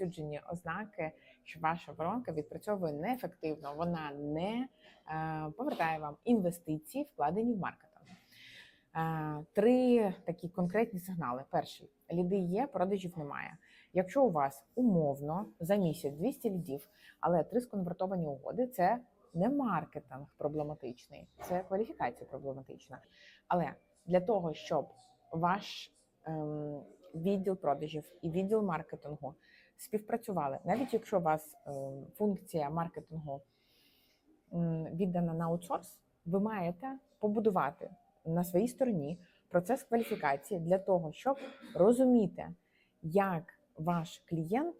розповсюджені ознаки, що ваша воронка відпрацьовує неефективно, вона не е, повертає вам інвестиції, вкладені в маркетинг. Е, Три такі конкретні сигнали. Перший ліди є, продажів немає. Якщо у вас умовно за місяць 200 лідів, але три сконвертовані угоди, це не маркетинг проблематичний, це кваліфікація проблематична. Але для того, щоб ваш ем, відділ продажів і відділ маркетингу співпрацювали, навіть якщо у вас ем, функція маркетингу віддана на аутсорс, ви маєте побудувати на своїй стороні процес кваліфікації для того, щоб розуміти, як ваш клієнт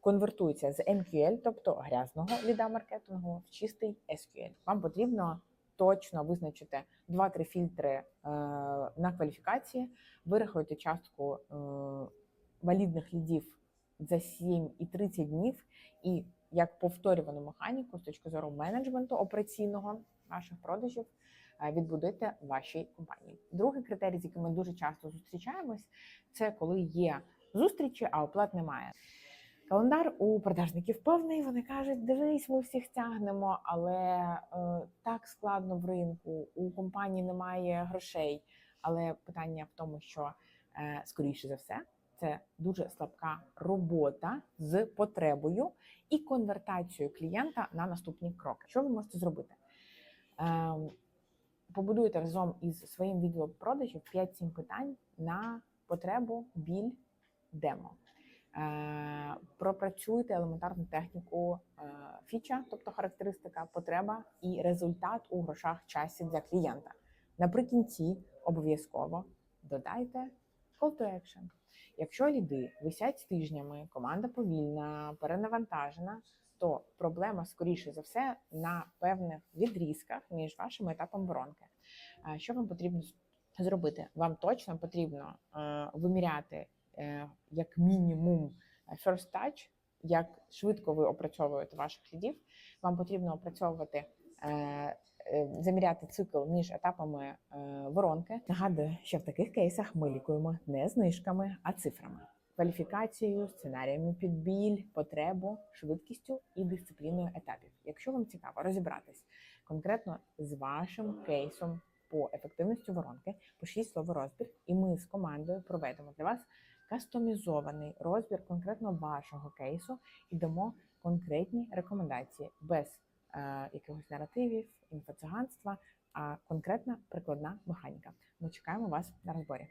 конвертується з MQL, тобто грязного ліда маркетингу, в чистий SQL. Вам потрібно точно визначити 2-3 фільтри е, на кваліфікації, вирахуйте частку е, валідних лідів за 7 і 30 днів, і як повторювану механіку з точки зору менеджменту операційного ваших продажів е, відбудуйте в вашій компанії. Другий критерій, з яким ми дуже часто зустрічаємось, це коли є зустрічі, а оплат немає. Календар у продажників повний. Вони кажуть, дивись, ми всіх тягнемо, але е, так складно в ринку. У компанії немає грошей. Але питання в тому, що е, скоріше за все, це дуже слабка робота з потребою і конвертацією клієнта на наступні кроки. Що ви можете зробити? Е, побудуйте разом із своїм відділом продажів 5-7 питань на потребу, біль, демо. Пропрацюйте елементарну техніку е, фіча, тобто характеристика, потреба і результат у грошах часі для клієнта. Наприкінці обов'язково додайте call to action. Якщо ліди висять тижнями, команда повільна, перенавантажена, то проблема скоріше за все на певних відрізках між вашими етапами воронки. Що вам потрібно зробити? Вам точно потрібно е, виміряти е, як мінімум first touch, як швидко ви опрацьовуєте ваших лідів. Вам потрібно опрацьовувати. е, е, Заміряти цикл між етапами е, воронки. Нагадую, що в таких кейсах ми лікуємо не знижками, а цифрами, кваліфікацією, сценаріями під біль, потребу, швидкістю і дисципліною етапів. Якщо вам цікаво розібратись конкретно з вашим кейсом по ефективності воронки, пишіть слово розбір, і ми з командою проведемо для вас кастомізований розбір конкретно вашого кейсу і дамо конкретні рекомендації без е, якихось наративів, інфоциганства, а конкретна прикладна механіка. Ми чекаємо вас на розборі.